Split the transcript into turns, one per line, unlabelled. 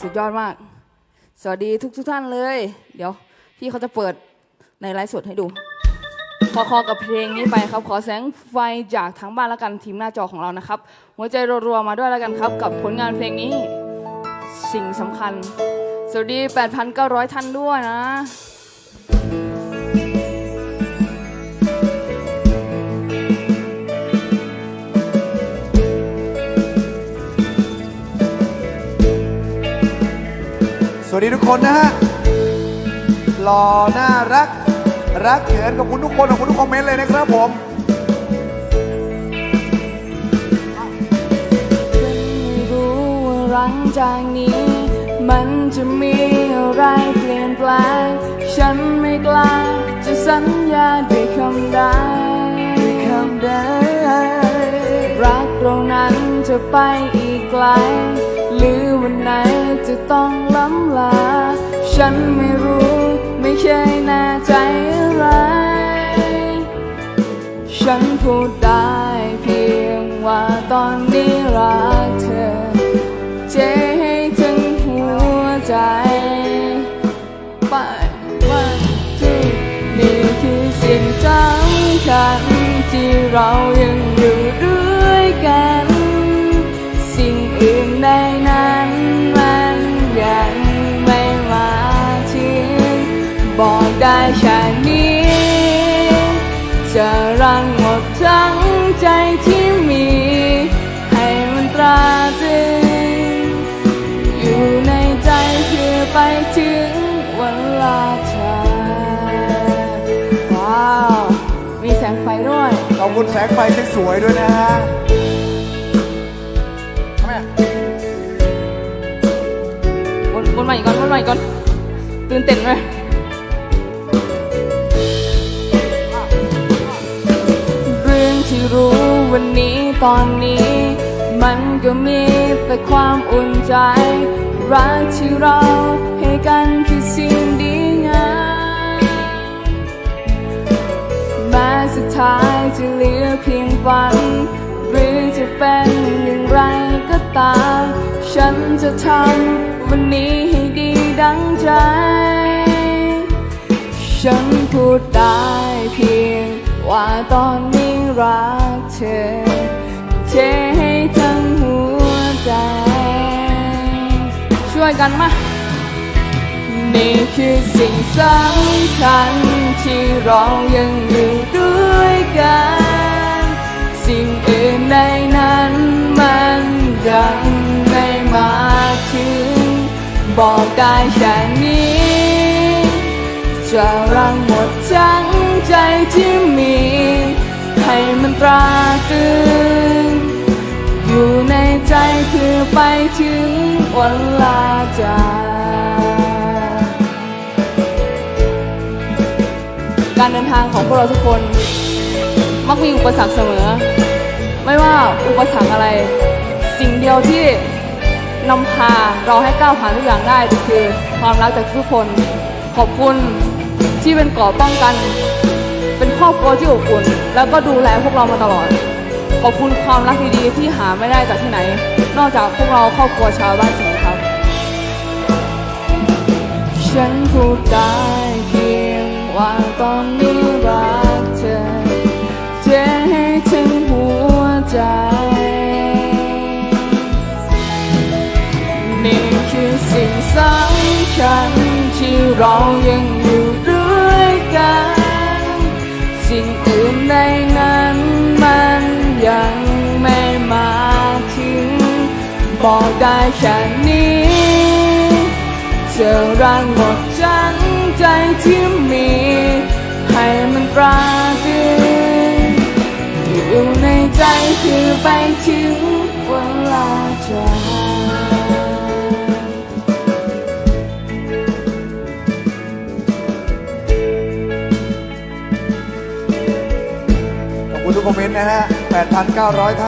สุดยอดมาก สวัสดีทุกทุกท่านเลย เดี๋ยว พี่เขาจะเปิดในไลฟ์สดให้ดู พอคอกับเพลงนี้ไปครับ ขอแสงไฟจากทางบ้านแล้วกันทีมหน้าจอของเรานะครับ หัวใจรัวๆมาด้วยแล้วกันครับ กับผลงานเพลงนี้ สิ่งสำคัญ สวัสดี 8,900 ท่านด้วยนะ
วัสดีทุกคนนะฮะหล่อน่ารัก รักเขินกับคุณทุกคนขอบคุณทุกคอมเมนต์เลยนะครับผม
ไม่รู้ว่าหลังจากนี้ มันจะมีอะไรเปลี่ยนแปลง ฉันไม่กล้าจะสัญญาด้วยคำใดคำใดรักเรานั้นจะไปอีกไกลหรือ จะต้องล้ำลา ฉันไม่รู้ไม่เคยแน่ใจอะไร ฉันพูดได้เพียงว่าตอนนี้รักเธอ เจให้ถึงหัวใจ ไปวันที่นี่คือ แค่นี้ จะรังหมดทั้งใจที่มี ให้มันตราตรึงอยู่ในใจเพื่อไปถึงวันลาจาว้าว มีแสงไฟด้วย
ขอบคุณแสงไฟสวยด้วยนะฮะทำไมอะ
วนวนใหม่ก่อนวนใหม่ก่อนตื่นเต้นไหม ตอนนี้ มันก็มีแต่ความอุ่นใจ รักที่เราให้กันคือสิ่งดีงามแม้สุดท้ายจะเหลือเพียงฝัน หรือจะเป็นอย่างไรก็ตาม ฉันจะทำวันนี้ให้ดีดังใจ ฉันพูดได้เพียงว่าตอนนี้รักเธอ เทให้ทั้งหัวใจ ช่วยกันมานี่คือสิ่งสำคัญที่เรายังอยู่ด้วยกัน สิ่งอื่นในนั้นมันยังไม่มาถึง บอกได้แค่นี้ จะรังหมดทั้งใจที่มี ให้มันตราตรึง อยู่ในใจคือไปถึงวันลาจากการเดินทางของพวกเราทุกคน มักมีอุปสรรคเสมอ ไม่ว่าอุปสรรคอะไร สิ่งเดียวที่นำพาเราให้ก้าวผ่านทุกอย่างได้ก็คือความรักจากทุกคน ขอบคุณที่เป็นเกราะป้องกัน เป็นครอบครัวที่อบอุ่น แล้วก็ดูแลพวกเรามาตลอด ขอบคุณความรักดีๆที่หาไม่ได้จากที่ไหน นอกจากพวกเราครอบครัวชาวบ้านสิงห์ครับ ฉันพูดได้เพียงว่าตอนนี้รักเธอเทให้ถึงหัวใจนี่คือสิ่งสำคัญที่เรายัง ได้แค่นี้จะรังหมดทั้งใจที่มี ให้มันตราตรึอยู่ในใจคือไปถึงเวลาจาก
ขอบคุณทุกคอมเมนต์นะฮะ 8,900ท่าน